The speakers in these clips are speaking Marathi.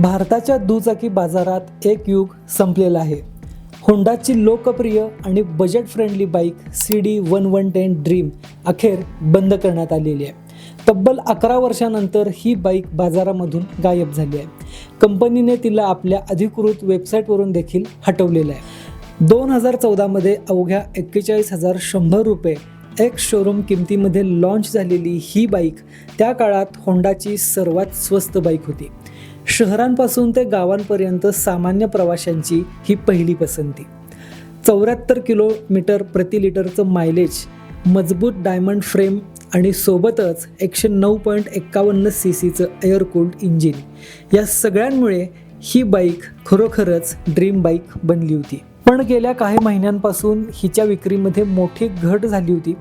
भारताच्या दुचाकी बाजारात एक युग संपलेला आहे. होंडाची लोकप्रिय आणि budget friendly bike C D one one ten dream अखेर बंद करण्यात आलेली आहे. तब्बल अकरा वर्षानंतर ही बाईक बाजारामधून गायब झाली आहे. कंपनीने तिला आपल्या अधिकृत वेबसाईटवरून देखील हटवलेलं आहे. दोन हजार चौदामध्ये अवघ्या एक्केचाळीस हजार शंभर रुपये एक शोरूम किमतीमध्ये लॉन्च झालेली ही बाईक त्या काळात होंडाची सर्वात स्वस्त बाईक होती. शहरांपासून ते गावांपर्यंत सामान्य प्रवाशांची ही पहिली पसंती. चौऱ्याहत्तर किलोमीटर प्रति लिटरचं मायलेज मजबूत डायमंड फ्रेम आणि सोबतच एकशे नऊ पॉईंट एक्कावन्न सी सीचं एअरकूल्ड इंजिन या सगळ्यांमुळे ही बाईक खरोखरच ड्रीम बाईक बनली होती. पण गेल्या काही महिन्यांपासून हिच्या विक्रीमध्ये मोठी घट झाली होती.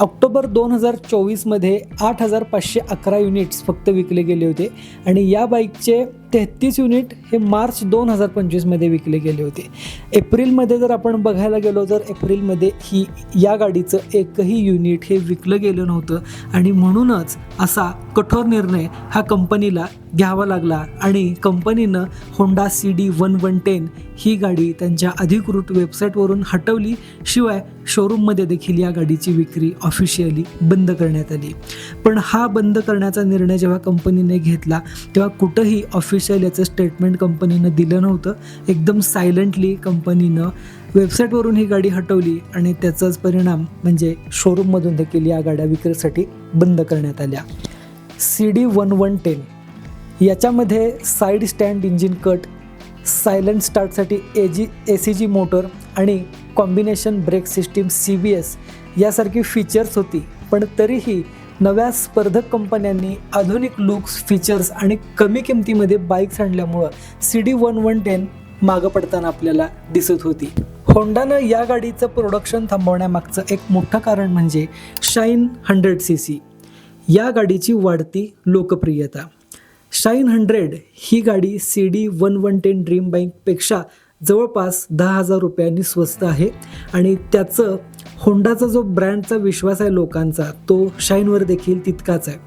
ऑक्टोबर दोन हजार चोवीसमध्ये आठ हजार पाचशे अकरा युनिट्स फक्त विकले गेले होते आणि या बाईकचे तेहतीस युनिट हे मार्च दोन हजार पंचवीसमध्ये विकले गेले होते. एप्रिलमध्ये जर आपण बघायला गेलो तर एप्रिलमध्ये ही या गाडीचं एकही युनिट हे विकलं गेलं नव्हतं आणि म्हणूनच असा कठोर निर्णय हा कंपनीला घ्यावा लागला आणि कंपनीनं Honda C D one one ten ही गाडी त्यांच्या अधिकृत वेबसाईटवरून हटवली. शिवाय शोरूममध्ये देखील या गाडीची विक्री ऑफिशियली बंद करण्यात आली. पण हा बंद करण्याचा निर्णय जेव्हा कंपनीने घेतला तेव्हा कुठंही ऑफिस ऑफिशियल याचं स्टेटमेंट कंपनीनं दिलं नव्हतं. एकदम सायलंटली कंपनीनं वेबसाईटवरून ही गाडी हटवली आणि त्याचाच परिणाम म्हणजे शोरूममधून देखील या गाड्या विक्रीसाठी बंद करण्यात आल्या. C D one one ten याच्यामध्ये side stand engine cut silent स्टार्टसाठी A G A C G motor आणि combination brake system C B S यासारखी फीचर्स होती. पण तरीही नव्या स्पर्धक कंपन्यांनी आधुनिक लुक्स फीचर्स आणि कमी किमतीमध्ये bikes आणल्यामुळं C D one one ten मागं पडताना आपल्याला दिसत होती. होंडानं या गाडीचं प्रोडक्शन थांबवण्यामागचं एक मोठं कारण म्हणजे शाईन हंड्रेड सी सी या गाडीची वाढती लोकप्रियता. शाईन हंड्रेड ही गाडी C D one one ten dream बाईकपेक्षा जवळपास दहा हजार रुपयांनी स्वस्त आहे आणि त्याचं होंडाचा जो ब्रँडचा विश्वास आहे लोकांचा तो शाईनवर देखील तितकाच आहे.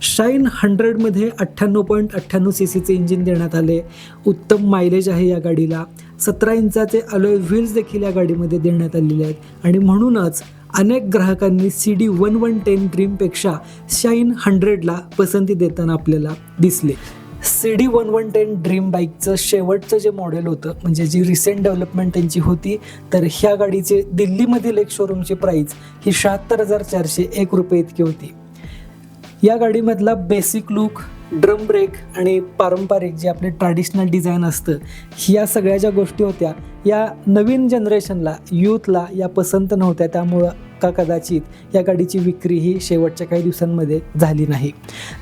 शाईन हंड्रेडमध्ये अठ्ठ्याण्णव पॉईंट अठ्ठ्याण्णव सी सीचे इंजिन देण्यात आले. उत्तम मायलेज आहे या गाडीला. सतरा इंचाचे अलोय व्हील्स देखील या गाडीमध्ये देण्यात आलेले आहेत. आणि म्हणूनच अनेक ग्राहकांनी C D one one ten ड्रीमपेक्षा Shine हंड्रेडला पसंती देताना आपल्याला दिसले. C D one one ten dream बाईकचं शेवटचं जे मॉडेल होतं म्हणजे जी रिसेंट डेव्हलपमेंट त्यांची होती तर ह्या गाडीचे दिल्लीमधील एक शोरूमची प्राईस ही शहात्तर हजार चारशे एक रुपये इतकी होती. या गाडीमधला बेसिक लुक ड्रम ब्रेक आणि पारंपरिक जे आपले ट्रॅडिशनल डिझाईन असतं ह्या सगळ्या ज्या गोष्टी होत्या या नवीन जनरेशनला यूथला या पसंत नव्हत्या. त्यामुळं का कदाचित या गाडीची विक्री ही शेवटच्या काही दिवसांमध्ये झाली नाही.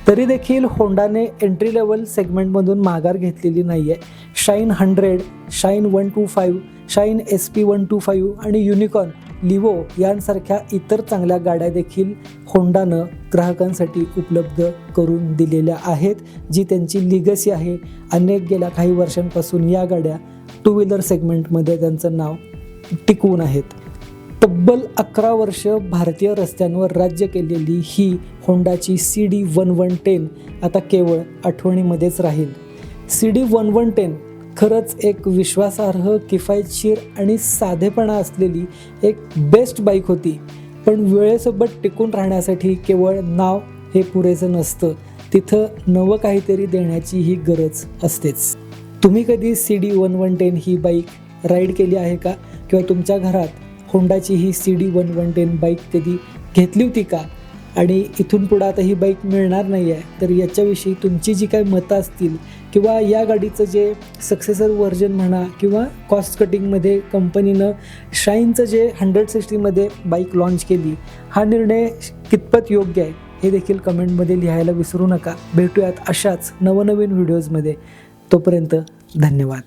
तरी देखील होंडाने एंट्री लेवल सेगमेंटमधून माघार घेतलेली नाही आहे Shine hundred Shine one two five Shine S P one two five आणि युनिकॉर्न लिवो यांसारख्या इतर चांगल्या गाड्या देखील होंडानं ग्राहकांसाठी उपलब्ध करून दिलेल्या आहेत जी त्यांची लिगसी आहे. अनेक गेल्या काही वर्षांपासून या गाड्या टू व्हीलर सेगमेंटमध्ये त्यांचं नाव टिकवून आहेत. तब्बल अकरा वर्ष भारतीय रस्त्यांवर राज्य केलेली ही होंडाची C D one one ten आता केवळ आठवणीमध्येच राहील. C D one one ten खरंच एक विश्वासार्ह किफायतशीर आणि साधेपणा असलेली एक बेस्ट बाईक होती. पण वेळेसोबत टिकून राहण्यासाठी केवळ नाव हे पुरेसं नसतं. तिथं नवं काहीतरी देण्याची ही गरज असतेच. तुम्ही कधी C D one one ten ही बाईक राईड केली आहे का? किंवा तुमच्या घरात होंडाची ही C D one one ten bike कधी घेतली होती का? आणि इथून पुढं आता ही बाईक मिळणार नाही आहे तर याच्याविषयी तुमची जी काही मतं असतील किंवा या गाडीचं जे सक्सेसर व्हर्जन म्हणा किंवा कॉस्ट कटिंगमध्ये कंपनीनं शाईनचं जे हंड्रेड सिक्स्टीमध्ये बाईक लॉन्च केली हा निर्णय कितपत योग्य आहे हे देखील कमेंटमध्ये लिहायला विसरू नका. भेटूयात अशाच नवनवीन व्हिडिओजमध्ये तोपर्यंत धन्यवाद.